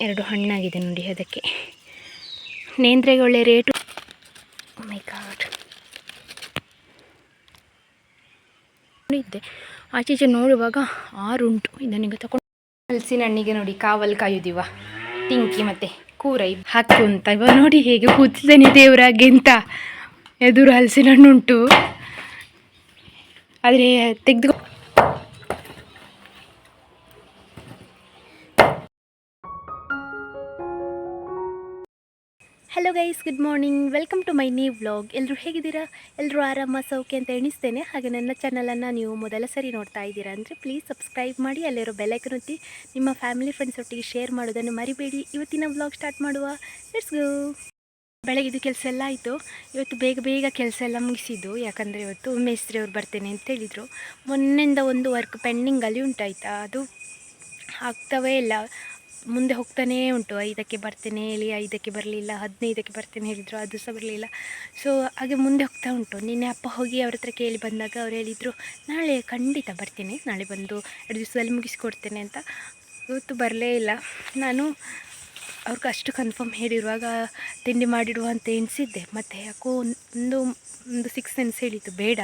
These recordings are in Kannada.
ಎರಡು ಹಣ್ಣಾಗಿದೆ ನೋಡಿ ಅದಕ್ಕೆ. ನೇಂದ್ರೆಗೆ ಒಳ್ಳೆ ರೇಟು ಮೈ ಗಾಡ್ ಇದ್ದೆ ಆಚೀಚೆ ನೋಡುವಾಗ ಆರುಂಟು ಇದನ್ನೀಗ ತಗೊಂಡು ಹಲಸಿನ ಹಣ್ಣಿಗೆ ನೋಡಿ ಕಾವಲ್ ಕಾಯುದಿವ ತಿಂಕಿ ಮತ್ತೆ ಕೂರೈ ಹಾಕು ಅಂತ ಇವ ನೋಡಿ ಹೇಗೆ ಕೂತಿದ್ದೇನೆ ದೇವರಾಗೆ ಅಂತ. ಎದುರು ಹಲಸಿನ ಹಣ್ಣು ಉಂಟು ಆದರೆ ತೆಗೆದು guys good morning welcome to my new vlog ಎಲ್ಲರೂ ಹೇಗಿದ್ದೀರಾ? ಎಲ್ಲರೂ ಆರಾಮ, ಸೌಖ್ಯ ಅಂತ ಎಣಿಸ್ತೇನೆ. ಹಾಗೆ ನನ್ನ ಚಾನಲನ್ನು ನೀವು ಮೊದಲ ಸರಿ ನೋಡ್ತಾ ಇದ್ದೀರಾ ಅಂದರೆ ಪ್ಲೀಸ್ ಸಬ್ಸ್ಕ್ರೈಬ್ ಮಾಡಿ, ಅಲ್ಲಿರೋ ಬೆಲೈಕನ್ ಒತ್ತಿ. ನಿಮ್ಮ ಫ್ಯಾಮಿಲಿ ಫ್ರೆಂಡ್ಸ್ ಒಟ್ಟಿಗೆ ಶೇರ್ ಮಾಡೋದನ್ನು ಮರಿಬೇಡಿ. ಇವತ್ತಿನ ವ್ಲಾಗ್ ಸ್ಟಾರ್ಟ್ ಮಾಡುವ. ಲೆಟ್ಸ್ ಗೋ ಬೆಳಗಿದ್ದು ಕೆಲಸ ಎಲ್ಲ ಆಯಿತು. ಇವತ್ತು ಬೇಗ ಬೇಗ ಕೆಲಸ ಎಲ್ಲ ಮುಗಿಸಿದ್ದು. ಯಾಕಂದರೆ ಇವತ್ತು ಮೇಸ್ತ್ರಿ ಅವ್ರು ಬರ್ತೇನೆ ಅಂತ ಹೇಳಿದರು. ಮೊನ್ನೆಯಿಂದ ಒಂದು ವರ್ಕ್ ಪೆಂಡಿಂಗಲ್ಲಿ ಉಂಟಾಯ್ತಾ. ಅದು ಆಗ್ತವೇ ಇಲ್ಲ. ಮುಂದೆ ಹೋಗ್ತಾನೇ ಉಂಟು. ಐದಕ್ಕೆ ಬರ್ತೇನೆ ಹೇಳಿ, ಐದಕ್ಕೆ ಬರಲಿಲ್ಲ, ಹದಿನೈದಕ್ಕೆ ಬರ್ತೇನೆ ಹೇಳಿದರು, ಅದು ಸಹ ಬರಲಿಲ್ಲ. ಸೊ ಹಾಗೆ ಮುಂದೆ ಹೋಗ್ತಾ ಉಂಟು. ನಿನ್ನೆ ಅಪ್ಪ ಹೋಗಿ ಅವ್ರ ಹತ್ರ ಕೇಳಿ ಬಂದಾಗ ಅವ್ರು ಹೇಳಿದರು, ನಾಳೆ ಖಂಡಿತ ಬರ್ತೇನೆ, ನಾಳೆ ಬಂದು ಎರಡು ದಿವಸದಲ್ಲಿ ಮುಗಿಸ್ಕೊಡ್ತೇನೆ ಅಂತ. ಇವತ್ತು ಬರಲೇ ಇಲ್ಲ. ನಾನು ಅವ್ರಿಗೆ ಅಷ್ಟು ಕನ್ಫರ್ಮ್ ಹೇಳಿರುವಾಗ ತಿಂಡಿ ಮಾಡಿಡುವ ಅಂತ ಎಣಿಸಿದ್ದೆ. ಮತ್ತು ಯಾಕೋ ಒಂದು ಒಂದು ಸಿಕ್ಸ್ ಸೆನ್ಸ್ ಹೇಳಿತ್ತು ಬೇಡ.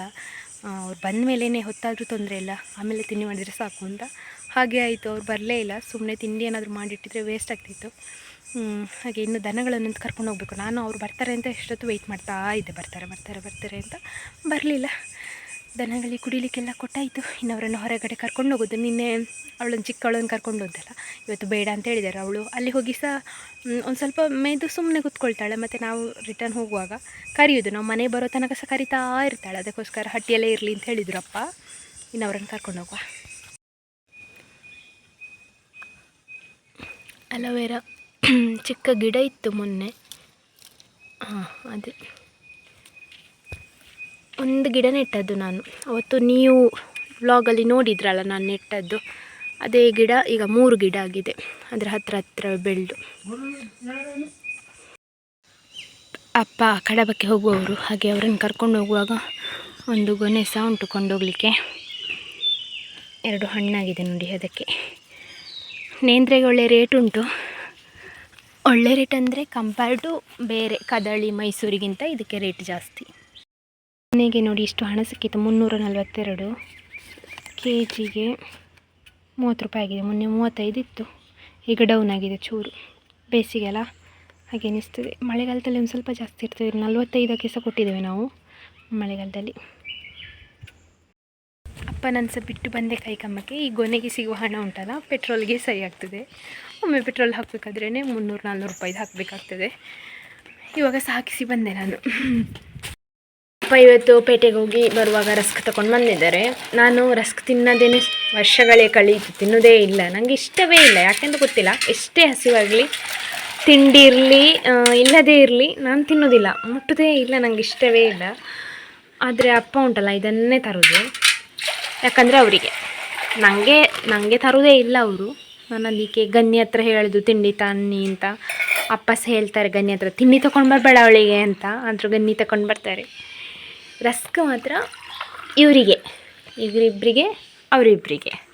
ಅವ್ರು ಬಂದ ಮೇಲೇ ಹೊತ್ತಾದರೂ ತೊಂದರೆ ಇಲ್ಲ. ಆಮೇಲೆ ತಿಂಡಿ ಮಾಡಿದರೆ ಸಾಕು ಅಂತ. ಹಾಗೆ ಆಯಿತು, ಅವ್ರು ಬರಲೇ ಇಲ್ಲ. ಸುಮ್ಮನೆ ತಿಂಡಿ ಏನಾದರೂ ಮಾಡಿಟ್ಟಿದ್ರೆ ವೇಸ್ಟ್ ಆಗ್ತಿತ್ತು. ಹಾಗೆ ಇನ್ನು ದನಗಳನ್ನು ಕರ್ಕೊಂಡು ಹೋಗ್ಬೇಕು. ನಾನು ಅವ್ರು ಬರ್ತಾರೆ ಅಂತ ಎಷ್ಟೊತ್ತು ವೆಯ್ಟ್ ಮಾಡ್ತಾ ಇದ್ದೆ. ಬರ್ತಾರೆ ಬರ್ತಾರೆ ಬರ್ತಾರೆ ಅಂತ ಬರಲಿಲ್ಲ. ದನಗಳಿಗೆ ಕುಡಿಲಿಕ್ಕೆಲ್ಲ ಕೊಟ್ಟಾಯಿತು. ಇನ್ನು ಅವರನ್ನು ಹೊರಗಡೆ ಕರ್ಕೊಂಡು ಹೋಗೋದು. ನಿನ್ನೆ ಅವಳನ್ನು, ಚಿಕ್ಕವಳನ್ನು ಕರ್ಕೊಂಡು ಹೋದಲ್ಲ. ಇವತ್ತು ಬೇಡ ಅಂತ ಹೇಳಿದ್ದಾರೆ ಅವಳು. ಅಲ್ಲಿ ಹೋಗಿ ಸಹ ಒಂದು ಸ್ವಲ್ಪ ಮೇದು ಸುಮ್ಮನೆ ಕೂತ್ಕೊಳ್ತಾಳೆ. ಮತ್ತು ನಾವು ರಿಟರ್ನ್ ಹೋಗುವಾಗ ಕರೆಯೋದು ನಾವು ಮನೆ ಬರೋ ತನಕ ಸಹ ಕರಿತಾ ಇರ್ತಾಳೆ. ಅದಕ್ಕೋಸ್ಕರ ಹಟ್ಟಿಯಲ್ಲೇ ಇರಲಿ ಅಂತ ಹೇಳಿದ್ರು ಅಪ್ಪ. ಇನ್ನು ಅವರನ್ನು ಕರ್ಕೊಂಡು ಹೋಗುವ. ಅಲೋವೆರಾ ಚಿಕ್ಕ ಗಿಡ ಇತ್ತು ಮೊನ್ನೆ. ಹಾಂ ಅದೇ. ಒಂದು ಗಿಡ ನೆಟ್ಟದ್ದು ನಾನು. ಅವತ್ತು ನೀವು ವ್ಲಾಗಲ್ಲಿ ನೋಡಿದ್ರಲ್ಲ ನಾನು ನೆಟ್ಟದ್ದು. ಅದೇ ಗಿಡ, ಈಗ ಮೂರು ಗಿಡ ಆಗಿದೆ. ಅದರ ಹತ್ರ ಹತ್ರ ಬೆಳೆದು. ಅಪ್ಪ, ಕಡಬಕ್ಕೆ ಹೋಗುವವರು. ಹಾಗೆ ಅವರನ್ನು ಕರ್ಕೊಂಡು ಹೋಗುವಾಗ ಒಂದು ಗೊನೆ ಸಹ ಉಂಟು ಕೊಂಡೋಗಲಿಕ್ಕೆ. ಎರಡು ಹಣ್ಣಾಗಿದೆ ನೋಡಿ ಅದಕ್ಕೆ. ನೇಂದ್ರೆಗೆ ಒಳ್ಳೆ ರೇಟ್ ಉಂಟು. ಒಳ್ಳೆ ರೇಟ್ ಅಂದರೆ ಕಂಪೇರ್ ಟು ಬೇರೆ ಕದಳಿ, ಮೈಸೂರಿಗಿಂತ ಇದಕ್ಕೆ ರೇಟ್ ಜಾಸ್ತಿ. ಮನೆಗೆ ನೋಡಿ ಇಷ್ಟು ಹಣ ಸಿಕ್ಕಿತ್ತು ಮುನ್ನೂರ ನಲವತ್ತೆರಡು ಕೆ ಜಿಗೆ ಮೂವತ್ತು ರೂಪಾಯಿ ಆಗಿದೆ, ಮೊನ್ನೆ ಮೂವತ್ತೈದು ಇತ್ತು. ಈಗ ಡೌನ್ ಆಗಿದೆ ಚೂರು. ಬೇಸಿಗೆ ಅಲ್ಲ, ಹಾಗೆ ಅನ್ನಿಸ್ತದೆ. ಮಳೆಗಾಲದಲ್ಲಿ ಒಂದು ಸ್ವಲ್ಪ ಜಾಸ್ತಿ ಇರ್ತದೆ, ನಲ್ವತ್ತೈದಕ್ಕೆ ಸಹ ಕೊಟ್ಟಿದ್ದೇವೆ ನಾವು ಮಳೆಗಾಲದಲ್ಲಿ. ಅಪ್ಪ ನಾನು ಸಹ ಬಿಟ್ಟು ಬಂದೆ ಕೈ ಕಮ್ಮಕ್ಕೆ ಈ ಗೊನೆಗೆ ಸಿಗುವ ಹಣ ಉಂಟಲ್ಲ, ಪೆಟ್ರೋಲ್ಗೆ ಸರಿ ಆಗ್ತದೆ. ಒಮ್ಮೆ ಪೆಟ್ರೋಲ್ ಹಾಕಬೇಕಾದ್ರೇ ಮುನ್ನೂರು ನಾಲ್ನೂರು ರೂಪಾಯಿದು ಹಾಕಬೇಕಾಗ್ತದೆ. ಇವಾಗ ಸಾಕಿಸಿ ಬಂದೆ ನಾನು. ಅಪ್ಪ ಇವತ್ತು ಪೇಟೆಗೆ ಹೋಗಿ ಬರುವಾಗ ರಸ್ಕ್ ತಗೊಂಡು ಬಂದಿದ್ದಾರೆ. ನಾನು ರಸ್ಕ್ ತಿನ್ನೋದೇನೆ ವರ್ಷಗಳೇ ಕಳೀತು, ತಿನ್ನೋದೇ ಇಲ್ಲ. ನನಗೆ ಇಷ್ಟವೇ ಇಲ್ಲ ಯಾಕೆಂತ ಗೊತ್ತಿಲ್ಲ. ಎಷ್ಟೇ ಹಸಿವಾಗಲಿ ತಿಂಡಿ ಇರಲಿ ಇಲ್ಲದೇ ಇರಲಿ, ನಾನು ತಿನ್ನೋದಿಲ್ಲ. ಮುಟ್ಟದೇ ಇಲ್ಲ ನನಗೆ ಇಷ್ಟವೇ ಇಲ್ಲ. ಆದರೆ ಅಪ್ಪ ಉಂಟಲ್ಲ, ಇದನ್ನೇ ತರೋದು. ಯಾಕಂದರೆ ಅವರಿಗೆ. ನನಗೆ ನನಗೆ ತರೋದೇ ಇಲ್ಲ ಅವರು. ನಾನು ಅದಕ್ಕೆ ಗನ್ನಿ ಹತ್ರ ಹೇಳೋದು ತಿಂಡಿ ತನ್ನಿ ಅಂತ. ಅಪ್ಪ ಸಹ ಹೇಳ್ತಾರೆ ಗನ್ನಿ ಹತ್ರ, ತಿಂಡಿ ತೊಗೊಂಡು ಬರಬೇಡ ಅವಳಿಗೆ ಅಂತ. ಆದರೂ ಗನ್ನಿ ತಗೊಂಡು ಬರ್ತಾರೆ. ರಸ್ಕ್ ಮಾತ್ರ ಇವರಿಗೆ. ಇವರಿಬ್ಬರಿಗೆ ಅವರಿಬ್ಬರಿಗೆ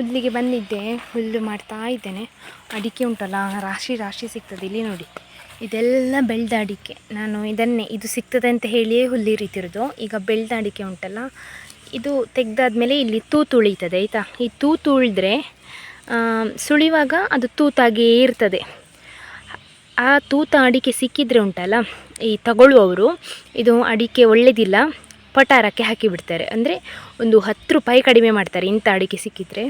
ಹುಲ್ಲಿಗೆ ಬಂದಿದ್ದೆ, ಹುಲ್ಲು ಮಾಡ್ತಾ ಇದ್ದೇನೆ. ಅಡಿಕೆ ಉಂಟಲ್ಲ, ರಾಶಿ ರಾಶಿ ಸಿಗ್ತದೆ ಇಲ್ಲಿ ನೋಡಿ. ಇದೆಲ್ಲ ಬೆಳೆದ ಅಡಿಕೆ. ನಾನು ಇದನ್ನೇ, ಇದು ಸಿಗ್ತದೆ ಅಂತ ಹೇಳಿಯೇ ಹುಲ್ಲಿ ರೀತಿರೋದು ಈಗ ಬೆಳೆದ ಅಡಿಕೆ ಉಂಟಲ್ಲ, ಇದು ತೆಗ್ದಾದ್ಮೇಲೆ ಇಲ್ಲಿ ತೂತು ಉಳಿತದೆ ಆಯಿತಾ? ಈ ತೂತು ಉಳಿದ್ರೆ ಸುಳಿವಾಗ ಅದು ತೂತಾಗಿಯೇ ಇರ್ತದೆ. ಆ ತೂತ ಅಡಿಕೆ ಸಿಕ್ಕಿದ್ರೆ ಉಂಟಲ್ಲ, ಈ ತಗೊಳ್ಳುವವರು, ಇದು ಅಡಿಕೆ ಒಳ್ಳೆಯದಿಲ್ಲ ಪಟಾರಕ್ಕೆ ಹಾಕಿಬಿಡ್ತಾರೆ ಅಂದರೆ ಒಂದು ಹತ್ತು ರೂಪಾಯಿ ಕಡಿಮೆ ಮಾಡ್ತಾರೆ ಇಂಥ ಅಡಿಕೆ ಸಿಕ್ಕಿದ್ರೆ.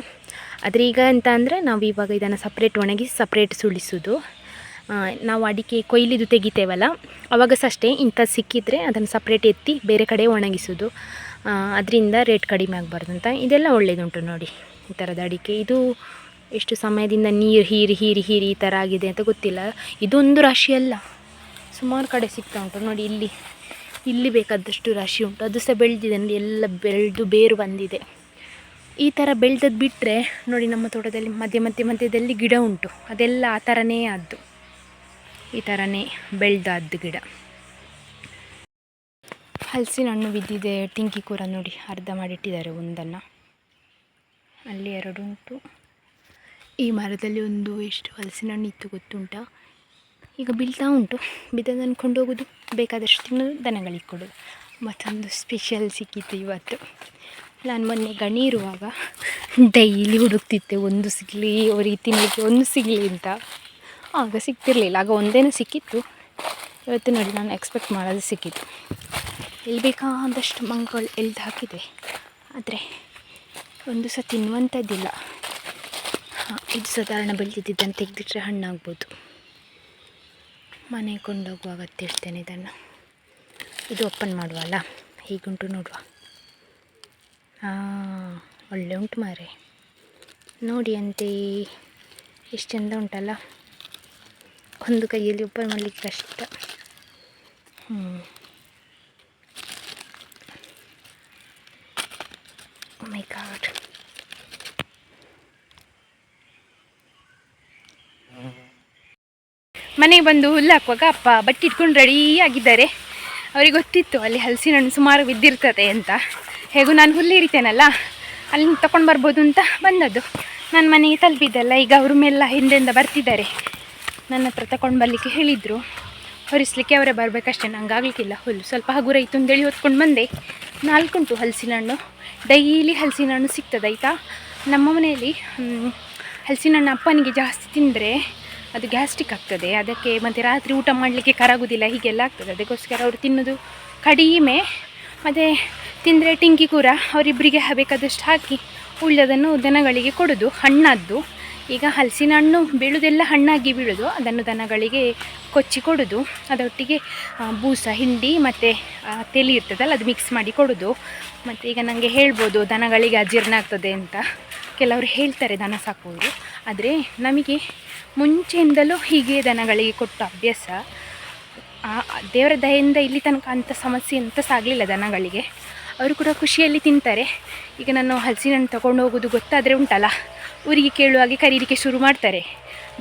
ಆದರೆ ಈಗ ಅಂತ ಅಂದರೆ ನಾವು ಇವಾಗ ಇದನ್ನು ಸಪ್ರೇಟ್ ಒಣಗಿ ಸಪ್ರೇಟ್ ಸುಳಿಸೋದು ನಾವು ಅಡಿಕೆ ಕೊಯ್ಲಿದು ತೆಗಿತೇವಲ್ಲ ಅವಾಗ ಸಹ ಅಷ್ಟೇ ಇಂಥ ಸಿಕ್ಕಿದ್ರೆ ಅದನ್ನು ಸಪ್ರೇಟ್ ಎತ್ತಿ ಬೇರೆ ಕಡೆ ಒಣಗಿಸೋದು. ಅದರಿಂದ ರೇಟ್ ಕಡಿಮೆ ಆಗಬಾರ್ದು ಅಂತ. ಇದೆಲ್ಲ ಒಳ್ಳೆಯದುಂಟು ನೋಡಿ, ಈ ಥರದ ಅಡಿಕೆ. ಇದು ಎಷ್ಟು ಸಮಯದಿಂದ ನೀರು ಹೀರಿ ಹೀರಿ ಹೀರಿ ಈ ಥರ ಆಗಿದೆ ಅಂತ ಗೊತ್ತಿಲ್ಲ. ಇದೊಂದು ರಾಶಿ ಅಲ್ಲ, ಸುಮಾರು ಕಡೆ ಸಿಗ್ತಾ ಉಂಟು. ನೋಡಿ ಇಲ್ಲಿ ಇಲ್ಲಿ ಬೇಕಾದಷ್ಟು ರಾಶಿ ಉಂಟು. ಅದು ಸಹ ಬೆಳೆದಿದೆ ನೋಡಿ, ಎಲ್ಲ ಬೆಳೆದು ಬೇರು ಬಂದಿದೆ. ಈ ಥರ ಬೆಳೆದದ್ದು ಬಿಟ್ಟರೆ ನೋಡಿ ನಮ್ಮ ತೋಟದಲ್ಲಿ ಮಧ್ಯ ಮಧ್ಯ ಮಧ್ಯದಲ್ಲಿ ಗಿಡ ಉಂಟು. ಅದೆಲ್ಲ ಆ ಥರನೇ ಆದ್ದು. ಈ ಥರನೇ ಬೆಳೆದಾದ್ದು ಗಿಡ. ಹಲಸಿನ ಹಣ್ಣು ಬಿದ್ದಿದೆ, ಟಿಂಕಿ ಕೂರ ನೋಡಿ ಅರ್ಧ ಮಾಡಿಟ್ಟಿದ್ದಾರೆ ಒಂದನ್ನು. ಅಲ್ಲಿ ಎರಡು ಉಂಟು. ಈ ಮರದಲ್ಲಿ ಒಂದು ಎಷ್ಟು ಹಲಸಿನ ಹಣ್ಣು ಇತ್ತು ಗೊತ್ತುಂಟ? ಈಗ ಬೀಳ್ತಾ ಉಂಟು. ಬಿದ್ದದ್ದು ಅಂದ್ಕೊಂಡು ಹೋಗೋದು. ಬೇಕಾದಷ್ಟು ತಿನ್ನೋದು, ದನಗಳಿಗೆ ಕೊಡೋದು. ಮತ್ತೊಂದು ಸ್ಪೆಷಲ್ ಸಿಕ್ಕಿತ್ತು ಇವತ್ತು. ನಾನು ಮೊನ್ನೆ ಗಣಿ ಇರುವಾಗ ಡೈಲಿ ಹುಡುಕ್ತಿದ್ದೆ ಒಂದು ಸಿಗಲಿ ಅವರಿಗೆ ತಿನ್ನಲಿಕ್ಕೆ ಒಂದು ಸಿಗಲಿ ಅಂತ. ಆಗ ಸಿಗ್ತಿರಲಿಲ್ಲ, ಆಗ ಒಂದೇನೂ ಸಿಕ್ಕಿತ್ತು. ಇವತ್ತು ನೋಡಿ ನಾನು ಎಕ್ಸ್ಪೆಕ್ಟ್ ಮಾಡೋದು ಸಿಕ್ಕಿತ್ತು ಎಲ್ಲಿ ಬೇಕಾದಷ್ಟು ಮಂಗಗಳು ಎಲ್ದು ಹಾಕಿದೆ. ಆದರೆ ಒಂದು ಸಹ ತಿನ್ನುವಂಥದ್ದಿಲ್ಲ. ಹಾಂ, ಇದು ಸಾಧಾರಣ ಬೆಳೆದಿದ್ದನ್ನು ತೆಗೆದಿಟ್ರೆ ಹಣ್ಣಾಗ್ಬೋದು. ಮನೆಗೆ ಕೊಂಡೋಗುವಾಗ ತಿಳ್ತೇನೆ ಇದನ್ನು. ಇದು ಓಪನ್ ಮಾಡುವಲ್ಲ, ಹೀಗುಂಟು ನೋಡುವ. ಹಾಂ ಒಳ್ಳೆ ಉಂಟು ಮಾರೆ ನೋಡಿ ಅಂತೆ, ಎಷ್ಟು ಚಂದ ಉಂಟಲ್ಲ? ಒಂದು ಕೈಯಲ್ಲಿ ಓಪನ್ ಮಾಡಲಿಕ್ಕೆ ಕಷ್ಟ. ಹ್ಞೂ ಮೈ ಗಾಡ್ ಮನೆಗೆ ಬಂದು ಹುಲ್ಲು ಹಾಕುವಾಗ ಅಪ್ಪ ಬಟ್ಟೆ ಇಟ್ಕೊಂಡು ರೆಡಿ ಆಗಿದ್ದಾರೆ. ಅವ್ರಿಗೆ ಗೊತ್ತಿತ್ತು ಅಲ್ಲಿ ಹಲಸಿನ ಸುಮಾರು ಬಿದ್ದಿರ್ತದೆ ಅಂತ. ಹೇಗೂ ನಾನು ಹುಲ್ಲು ಇರಿತೇನಲ್ಲ ಅಲ್ಲಿ ತಗೊಂಡು ಬರ್ಬೋದು ಅಂತ ಬಂದದ್ದು. ನನ್ನ ಮನೆಗೆ ತಲುಪಿದ್ದಲ್ಲ, ಈಗ ಅವ್ರ ಮೇಲೆಲ್ಲ ಹಿಂದೆಯಿಂದ ಬರ್ತಿದ್ದಾರೆ. ನನ್ನ ಹತ್ರ ತಗೊಂಡು ಬರಲಿಕ್ಕೆ ಹೇಳಿದರು. ಹೊರಿಸ್ಲಿಕ್ಕೆ ಅವರೇ ಬರಬೇಕಷ್ಟೇ ನಂಗೆ ಆಗಲಿಕ್ಕಿಲ್ಲ ಹುಲ್ಲು. ಸ್ವಲ್ಪ ಹಗುರ ಇತ್ತು ಅಂತೇಳಿ ಹೊತ್ಕೊಂಡು ಬಂದೆ. ನಾಲ್ಕುಂಟು ಹಲಸಿನ ಹಣ್ಣು ಡೈಲಿ ಹಲಸಿನ ಹಣ್ಣು ಸಿಗ್ತದೆ, ಆಯಿತಾ? ನಮ್ಮ ಮನೆಯಲ್ಲಿ ಹಲಸಿನ ಹಣ್ಣು ಅಪ್ಪನಿಗೆ ಜಾಸ್ತಿ ತಿಂದರೆ ಅದು ಗ್ಯಾಸ್ಟ್ರಿಕ್ ಆಗ್ತದೆ. ಅದಕ್ಕೆ ಮತ್ತು ರಾತ್ರಿ ಊಟ ಮಾಡಲಿಕ್ಕೆ ಕರಾಗೋದಿಲ್ಲ, ಹೀಗೆಲ್ಲ ಆಗ್ತದೆ. ಅದಕ್ಕೋಸ್ಕರ ಅವರು ತಿನ್ನೋದು ಕಡಿಮೆ. ಮತ್ತು ತಿಂದರೆ ಟಿಂಕಿ ಕೂರ ಅವರಿಬ್ಬರಿಗೆ ಬೇಕಾದಷ್ಟು ಹಾಕಿ ಉಳ್ಳದನ್ನು ದನಗಳಿಗೆ ಕೊಡೋದು, ಹಣ್ಣಾದ್ದು. ಈಗ ಹಲಸಿನ ಹಣ್ಣು ಬೀಳೋದೆಲ್ಲ ಹಣ್ಣಾಗಿ ಬೀಳೋದು, ಅದನ್ನು ದನಗಳಿಗೆ ಕೊಚ್ಚಿ ಕೊಡೋದು. ಅದೊಟ್ಟಿಗೆ ಬೂಸ, ಹಿಂಡಿ ಮತ್ತು ತೆಲಿ ಇರ್ತದಲ್ಲ, ಅದು ಮಿಕ್ಸ್ ಮಾಡಿ ಕೊಡೋದು. ಮತ್ತು ಈಗ ನನಗೆ ಹೇಳ್ಬೋದು, ದನಗಳಿಗೆ ಅಜೀರ್ಣ ಆಗ್ತದೆ ಅಂತ. ಕೆಲವರು ಹೇಳ್ತಾರೆ ದನ ಸಾಕುವುದು. ಆದರೆ ನಮಗೆ ಮುಂಚೆಯಿಂದಲೂ ಹೀಗೆ ದನಗಳಿಗೆ ಕೊಟ್ಟ ಅಭ್ಯಾಸ. ದೇವರ ದಯೆಯಿಂದ ಇಲ್ಲಿ ತನಕ ಅಂಥ ಸಮಸ್ಯೆ ಎಂತ ಸಾಗಲಿಲ್ಲ ದನಗಳಿಗೆ. ಅವರು ಕೂಡ ಖುಷಿಯಲ್ಲಿ ತಿಂತಾರೆ. ಈಗ ನಾನು ಹಲಸಿನ ಹಣ್ಣು ತಗೊಂಡು ಹೋಗೋದು ಗೊತ್ತಾದರೆ ಉಂಟಲ್ಲ? ಊರಿಗೆ ಕೇಳುವಾಗೆ ಕರೀಲಿಕ್ಕೆ ಶುರು ಮಾಡ್ತಾರೆ.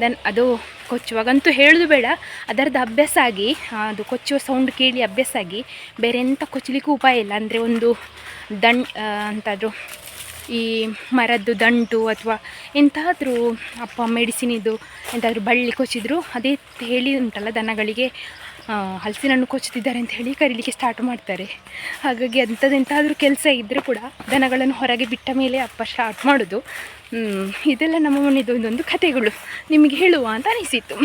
ದನ್ ಅದು ಕೊಚ್ಚುವಾಗಂತೂ ಹೇಳೋದು ಬೇಡ. ಅದರದ್ದು ಅಭ್ಯಾಸ ಆಗಿ ಅದು ಕೊಚ್ಚುವ ಸೌಂಡ್ ಕೇಳಿ ಅಭ್ಯಾಸ ಆಗಿ ಬೇರೆ ಎಂಥ ಕೊಚ್ಚಲಿಕ್ಕೂ ಉಪಾಯ ಇಲ್ಲ. ಅಂದರೆ ಒಂದು ದಂಡ್ ಅಂತಾದರೂ ಈ ಮರದ್ದು ದಂಟು ಅಥವಾ ಎಂತಾದರೂ ಅಪ್ಪ ಮೆಡಿಸಿನಿದು ಎಂತಾದರೂ ಬಳ್ಳಿ ಕೊಚ್ಚಿದ್ರು, ಅದೇ ಹೇಳಿ ಉಂಟಲ್ಲ ದನಗಳಿಗೆ. ಹಲಸಿನ ಹಣ್ಣು ಕೊಚ್ಚುತ್ತಿದ್ದಾರೆ ಅಂತ ಹೇಳಿ ಕರೀಲಿಕ್ಕೆ ಸ್ಟಾರ್ಟ್ ಮಾಡ್ತಾರೆ. ಹಾಗಾಗಿ ಅಂಥದ್ದೆಂತಾದರೂ ಕೆಲಸ ಇದ್ದರೂ ಕೂಡ ದನಗಳನ್ನು ಹೊರಗೆ ಬಿಟ್ಟ ಮೇಲೆ ಅಪ್ಪ ಸ್ಟಾರ್ಟ್ ಮಾಡೋದು. ಇದೆಲ್ಲ ನಮ್ಮ ಮನೆಯದು ಒಂದೊಂದು ಕಥೆಗಳು. ನಿಮಗೆ ಹೇಳುವ ಅಂತ ಅನಿಸಿತು.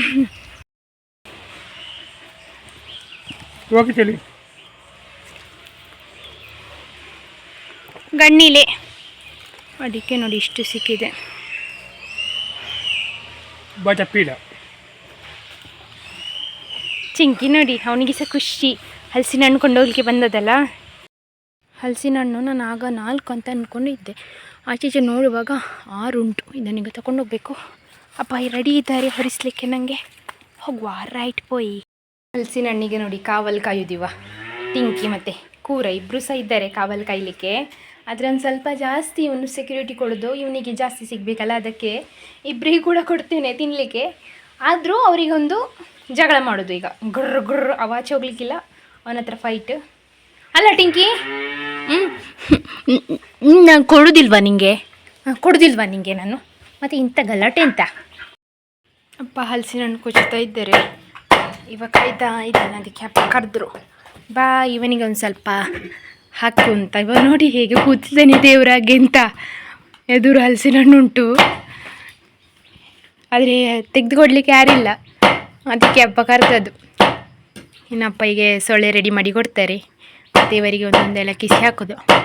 ಓಕೆ ಚಲಿ ಗಣ್ಣಿಲೆ. ಅದಕ್ಕೆ ನೋಡಿ ಇಷ್ಟು ಸಿಕ್ಕಿದೆ. ಚಿಂಕಿ ನೋಡಿ, ಅವನಿಗೆ ಸಹ ಖುಷಿ. ಹಲಸಿನ ಹಣ್ಣು ಕೊಂಡೋಗ್ಲಿಕ್ಕೆ ಬಂದದಲ್ಲ? ಹಲಸಿನ ಹಣ್ಣು ನಾನು ಆಗ ನಾಲ್ಕು ಅಂತ ಅಂದ್ಕೊಂಡಿದ್ದೆ ಆಚೀಚೆ ನೋಡುವಾಗ ಆರು ಉಂಟು ಇದನ್ನೀಗ ತಗೊಂಡೋಗ್ಬೇಕು. ಅಪ್ಪ ರೆಡಿ ಇದ್ದಾರೆ, ಹೊರಿಸ್ಲಿಕ್ಕೆ ನನಗೆ ಹೋಗುವ ರೈಟ್ ಪೋಯಿ ಹಲಸಿನ ಹಣ್ಣಿಗೆ ನೋಡಿ, ಕಾವಲು ಕಾಯುದಿವ. ಟಿಂಕಿ ಮತ್ತು ಕೂರ ಇಬ್ಬರು ಸಹ ಇದ್ದಾರೆ ಕಾವಲು ಕಾಯಲಿಕ್ಕೆ. ಆದರೆ ಒಂದು ಸ್ವಲ್ಪ ಜಾಸ್ತಿ ಇವನು ಸೆಕ್ಯೂರಿಟಿ ಕೊಡೋದು, ಇವನಿಗೆ ಜಾಸ್ತಿ ಸಿಗಬೇಕಲ್ಲ ಅದಕ್ಕೆ. ಇಬ್ಬರಿಗೂ ಕೂಡ ಕೊಡ್ತೇನೆ ತಿನ್ನಲಿಕ್ಕೆ ಆದರೂ ಅವರಿಗೊಂದು ಜಗಳ ಮಾಡೋದು ಈಗ. ಗುರ್ರ ಗುರ್ರ ಅವಾಚೆ ಹೋಗ್ಲಿಕ್ಕಿಲ್ಲ. ಅವನ ಹತ್ರ ಫೈಟ್ ಅಲ್ಲ ಟಿಂಕಿ? ಹ್ಞೂ ನಾನು ಕೊಡೋದಿಲ್ವಾ ನಿಂಗೆ? ಕೊಡೋದಿಲ್ವಾ ನಿಂಗೆ ನಾನು? ಮತ್ತು ಇಂಥ ಗಲಾಟೆ ಅಂತ ಅಪ್ಪ ಹಲಸಿನ ಹಣ್ಣು ಕೊಚ್ಚುತ್ತಾ ಇದ್ದಾರೆ. ಇವಾಗ ಕಾಯ್ತಾ ಇದ್ದಾನೆ ಅದಕ್ಕೆ ಅಪ್ಪ ಕರೆದ್ರು. ಬಾ ಇವನಿಗೆ ಒಂದು ಸ್ವಲ್ಪ ಹಾಕು ಅಂತ. ಇವಾಗ ನೋಡಿ ಹೇಗೆ ಕೂತಿದ್ದಾನೆ ದೇವರಾಗೆ ಅಂತ. ಎದುರು ಹಲಸಿನ ಹಣ್ಣು ಉಂಟು ಆದರೆ ತೆಗೆದುಕೊಡ್ಲಿಕ್ಕೆ ಯಾರಿಲ್ಲ. ಅದಕ್ಕೆ ಹಬ್ಬ ಕರೆದದ್ದು. ಇನ್ನು ಅಪ್ಪಗೆ ಸೊಳ್ಳೆ ರೆಡಿ ಮಾಡಿ ಕೊಡ್ತಾರೆ. ಮತ್ತು ಇವರಿಗೆ ಒಂದೊಂದೆಲ್ಲ ಕಿಸಿ ಹಾಕೋದು.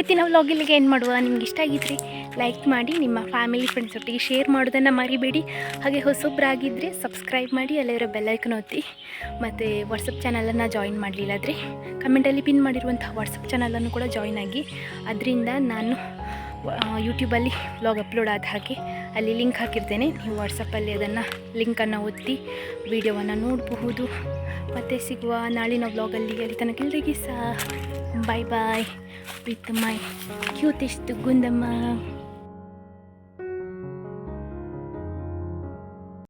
ಇವತ್ತಿನ ವ್ಲಾಗ್ ಇಲ್ಲಿಗೆ ಏನು ಮಾಡುವ? ನಿಮ್ಗೆ ಇಷ್ಟ ಆಗಿದ್ರೆ ಲೈಕ್ ಮಾಡಿ, ನಿಮ್ಮ ಫ್ಯಾಮಿಲಿ ಫ್ರೆಂಡ್ಸ್ ಒಟ್ಟಿಗೆ ಶೇರ್ ಮಾಡೋದನ್ನು ಮರಿಬೇಡಿ. ಹಾಗೆ ಹೊಸೊಬ್ಬರಾಗಿದ್ದರೆ ಸಬ್ಸ್ಕ್ರೈಬ್ ಮಾಡಿ ಅಲ್ಲಿರೋ ಬೆಲ್ಲೈಕನ್ ಒತ್ತಿ. ಮತ್ತು ವಾಟ್ಸಪ್ ಚಾನಲನ್ನು ಜಾಯಿನ್ ಮಾಡಲಿಲ್ಲ ಆದರೆ ಕಮೆಂಟಲ್ಲಿ ಪಿನ್ ಮಾಡಿರುವಂಥ ವಾಟ್ಸಪ್ ಚಾನಲನ್ನು ಕೂಡ ಜಾಯಿನ್ ಆಗಿ. ಅದರಿಂದ ನಾನು ಯೂಟ್ಯೂಬಲ್ಲಿ ವ್ಲಾಗ್ ಅಪ್ಲೋಡ್ ಆದ ಹಾಗೆ ಅಲ್ಲಿ ಲಿಂಕ್ ಹಾಕಿರ್ತೇನೆ. ನೀವು ವಾಟ್ಸಪ್ಪಲ್ಲಿ ಅದನ್ನು ಲಿಂಕನ್ನು ಒತ್ತಿ ವಿಡಿಯೋವನ್ನು ನೋಡಬಹುದು. ಮತ್ತು ಸಿಗುವ ನಾಳಿನ ವ್ಲಾಗಲ್ಲಿ ಅಲ್ಲಿ ತನಕ ಎಲ್ರಿಗೂ ಸಹ. Bye bye with my cutest Gundamang.